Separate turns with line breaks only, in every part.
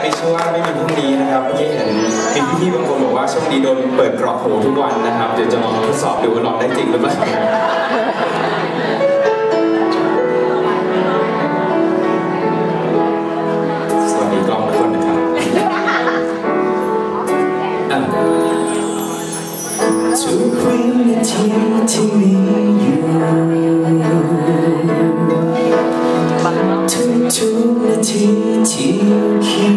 ไม่เชื่อว่าไม่มีพรุ่งนี้นะครับเมื่อกี้เห็นมีพี่ๆบางคนบอกว่าช่วงนี้โดนเปิดกรอกหูทุกวันนะครับเดี๋ยวจะลองทดสอบดูว่าลองได้จริงหรือเปล่าสวัสดีกล้องทุกคนนะครับอะ
ทุกวินาทีที่มีอยู่ทุกทุกๆนาทีที่อยู่เคีย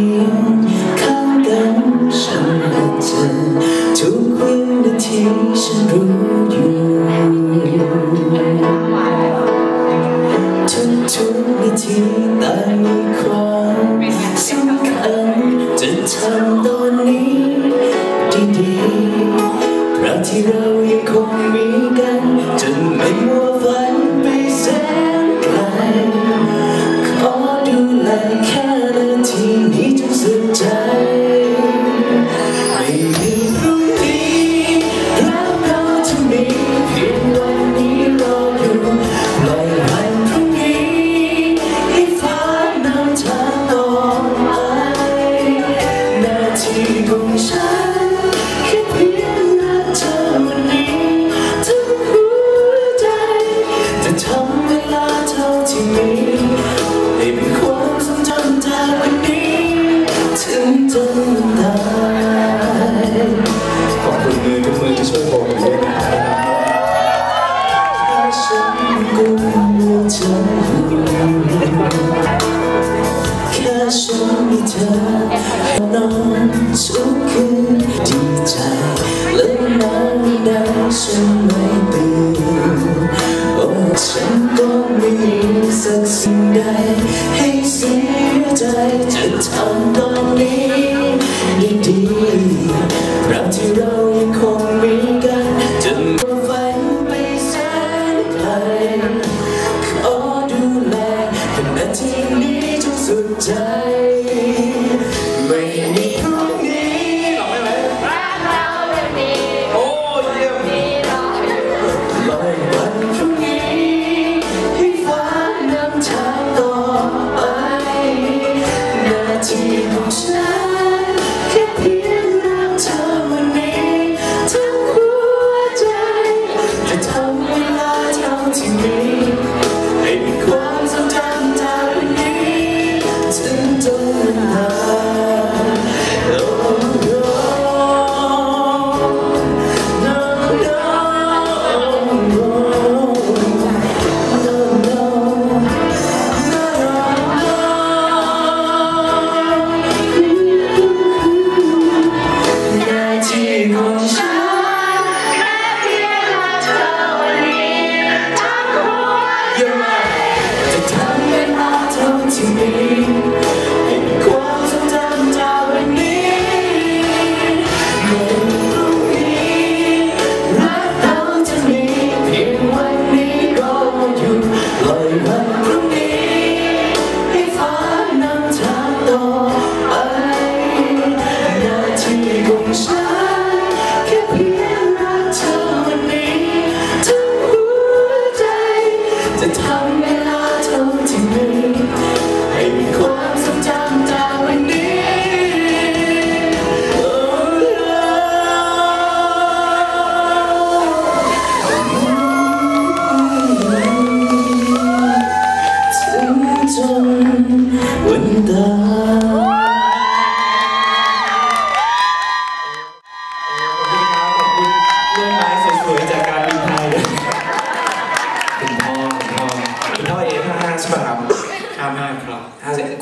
ไม่มีสักสิ่งใดให้เสียใจจะทำตอนนี้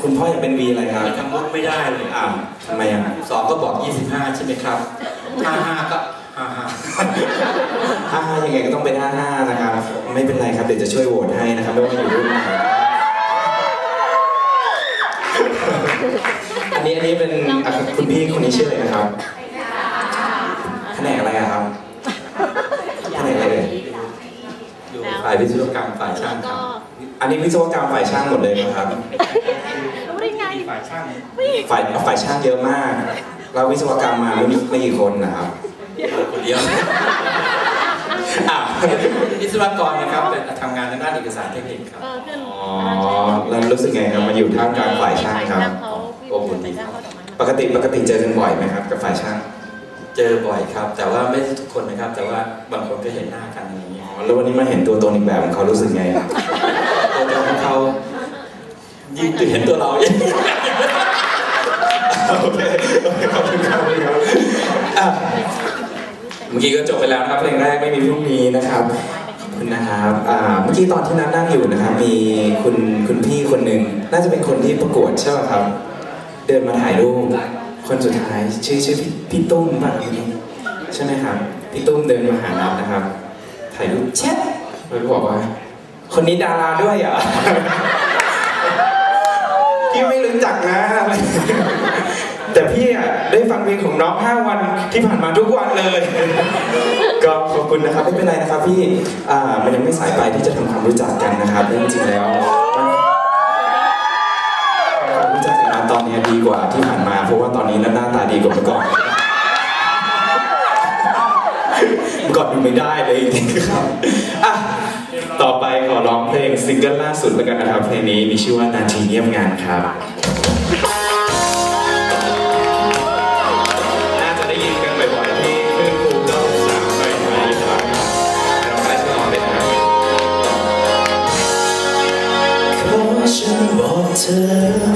คุณพ่
อ
อยากเป็นวีอะ
ไรครับ
ทำมุกไม่ได้เลย
อ้าวทำไมอะ
สองก็บอก 25 ใช่ไหมครับห้าห้าก็ห้าห้า
ห้าห้ายังไงก็ต้องเป็นห้าห้านะครับ ไม่เป็นไรครับเดี๋ยวจะช่วยโหวตให้นะครับไม่ว่าอยู่รุ่นไหนอันนี้อันนี้เป็นอะคุณพี่คนนี้ชื่ออะไรนะครับแผนกอะไรอะครับแผนกอะไรเอ่ย
อยู่ฝ่ายวิศวกรรมฝ่ายช่างครับ
อันนี้วิศวกรรมฝ่ายช่างหมดเลยนะครับ
รู้ได้ไง
ฝ่ายช่าง
ฝ่ายฝ่ายช่างเยอะมาก เราวิศวกรรมมาไม่มีไม่กี่คนนะครับ
คนเดียว
อะ
วิศวกรนะครับเป็นทำงานทางด้านเอกสารเทคนิคครับ
เออเพื่อน
อ๋อแล้วรู้สึกไงครับมาอยู่ท่ามกลางฝ่ายช่างครับ
เขา
โอ้อบอุ่นดีครับ
ปกติปกติเจอกันบ่อยไหมครับ กับฝ่ายช่าง
เจอบ่อยครับ แต่ว่าไม่ใช่ทุกคนนะครับ แต่ว่าบางคนก็เห็นหน้ากันอะไรอย่างเงี้ย
อ๋อแล้ววันนี้มาเห็นตัวตนอีกแบบของเขารู้สึกไงครับ
ตัวตนของเขา ยิ่เห็นตัวเรายิ่ง
โอเคโอเคขอบคุณครับขอบคุณครับอะเมื่อกี้ก็จบไปแล้วนะครับเพลงแรกไม่มีพรุ่งนี้นะครับคุณนะครับเมื่อกี้ตอนที่นัดนั่งอยู่นะครับ มีคุณคุณพี่คนหนึ่งน่าจะเป็นคนที่ประกวดใช่ไหมครับ เดินมาถ่ายรูปคนสุดท้ายชื่อชื่อพี่พตุ้มป่ะใช่ไหมครับพี่ตุ้มเดินมาหานัดนะครับ ถ่ายรูปแชทแล้วก็บอกว่า คนนี้ดาราด้วยเหรอ พี่ไม่รู้จักนะ แต่พี่อะได้ฟังเพลงของน้อง 5 วันที่ผ่านมาทุกวันเลย ก็ขอบคุณนะครับไม่เป็นไรนะครับพี่อ่ามันยังไม่สายไปที่จะทำความรู้จักกันนะครับจริงๆแล้วความรู้จักกันตอนนี้ดีกว่าที่ผ่านมาเพราะว่าตอนนี้หน้าตาดีกว่าเมื่อก่อนเมื่อก่อนดูไม่ได้เลยจริงๆครับอะ ต่อไปขอร้องเพลงซิงเกิลล่าสุดแล้วกันนะครับเพลงนี้มีชื่อว่านาทีเงียบงานครับ น่าจะได้ยินกันบ่อยๆที่ขึ้นคูเก้าสามไปมาอยู่ครับลองได้ช่วยลองเป็นครับ
ขอฉันบอกเธอ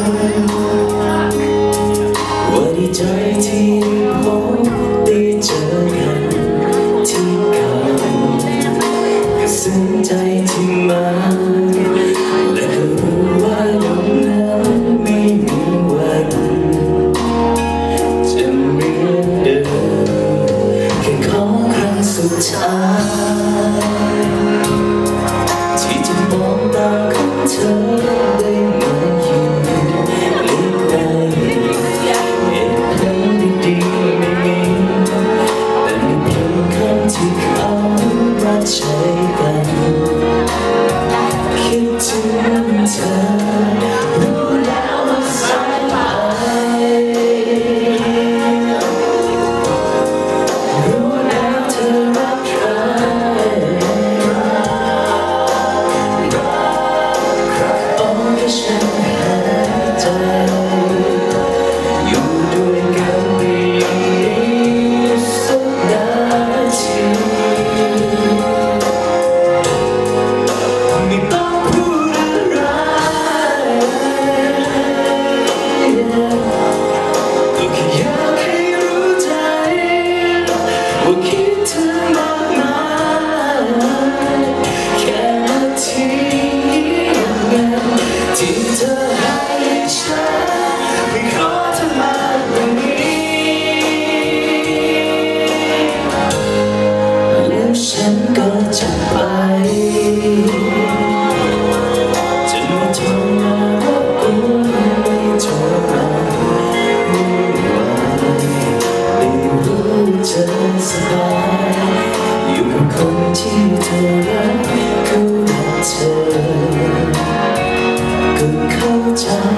เ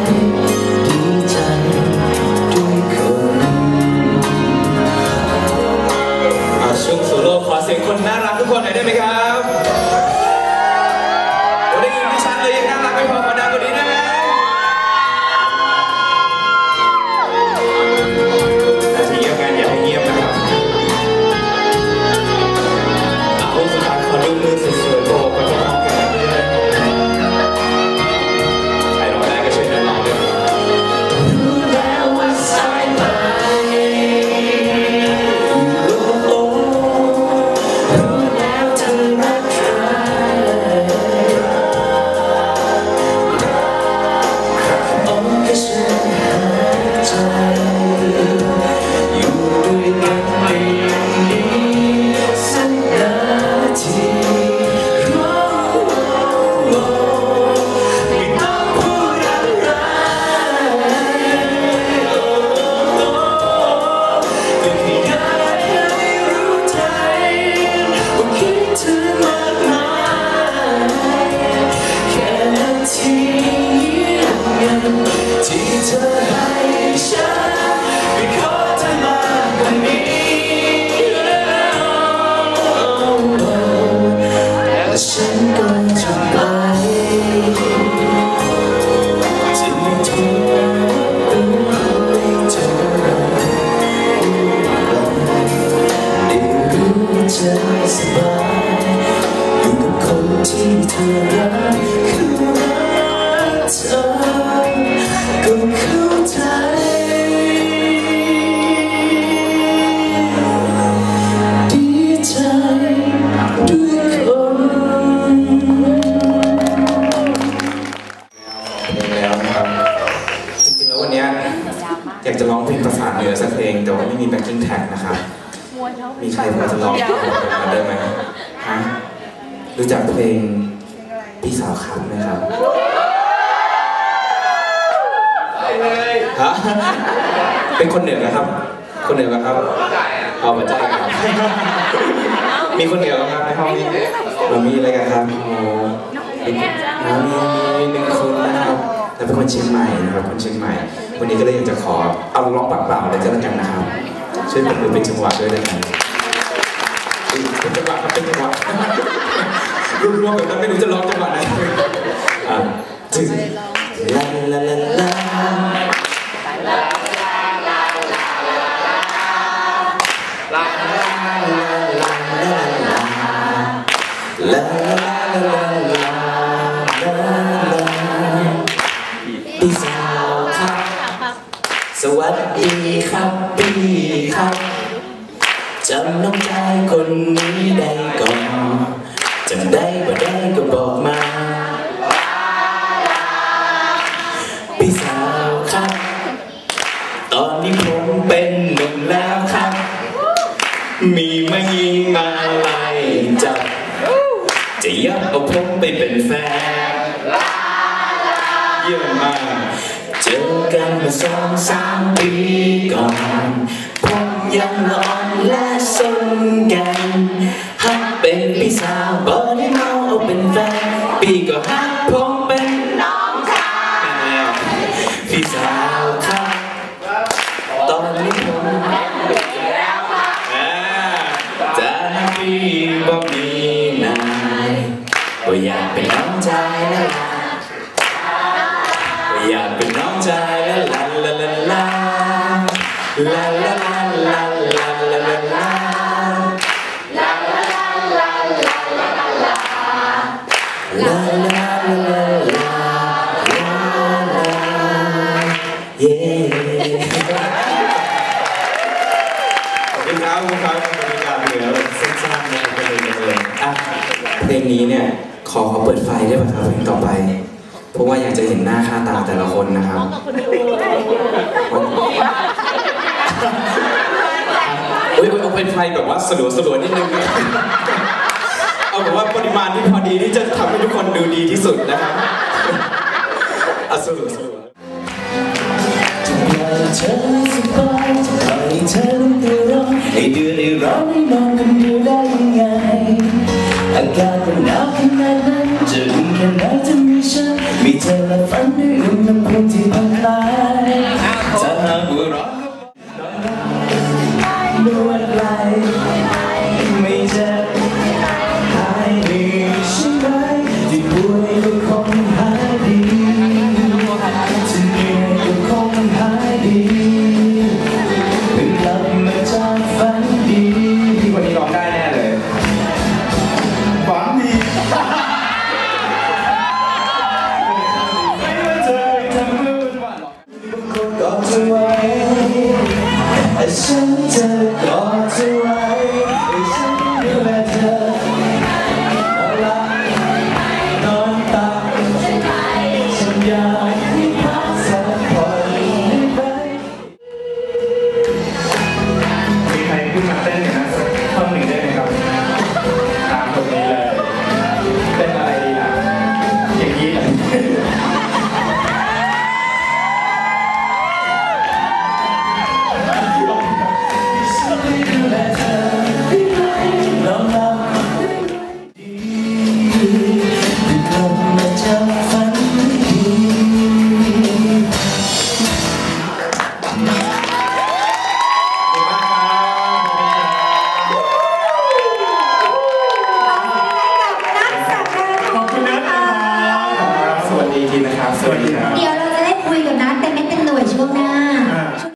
จักเพลงพี่สาวค
รับไหมครับฮะเป็นคนเหนือนะครับ คนเหนือครับเอามาใจายครับ มีคนเหนือครับในห้องนี้เรามีอะไรกันครับโอ้มีมีมีหนึ่งคนนะครับแต่เป็นคนเชียงใหม่นะครับคนเชียงใหม่ วันนี้ก็เลยอยากจะขอเอาร้องปากเปล่าเลยก็แล้วกันนะครับช่วยเป็นมือเป็นจังหวะด้วยเลยกันเป็นจังหวะครับเป็นจังหวะ รวมๆแบบนั้นไม่รู้จะร้องจังหวะไหนอะถึงลาลาลาลา ตอนนี้ผมเป็นหนุ่มแล้วครับ มีไม่ยิงมาไล่จับจะยับเอาผมไปเป็นแฟนเยี่ยมมากเจอกันเมื่อสองสามปีก่อนผมยังอ่อนและสนกันฮักเป็นพี่สาวบอได้เมาเอาเป็นแฟน ปีก็ฮักผม นี้เนี่ยขอขอเปิดไฟได้ป่ะครับเพลงต่อไป เพราะว่าอยากจะเห็นหน้าค่าตาแต่ละคนนะครับ
ร้องกับคนดู
เฮ้ยเอาเป็นไฟแบบว่าสลัวสลัวๆนิดนึง เอาแบบว่าปริมาณที่พอดีที่จะทำให้ทุกคนดูดีที่สุดนะครับเอาสลัวสลัว
จะปล่อยเธอสบายจะปล่อยเธอเดือดร้อนให้เดือดให้ร้อนให้นอนกัน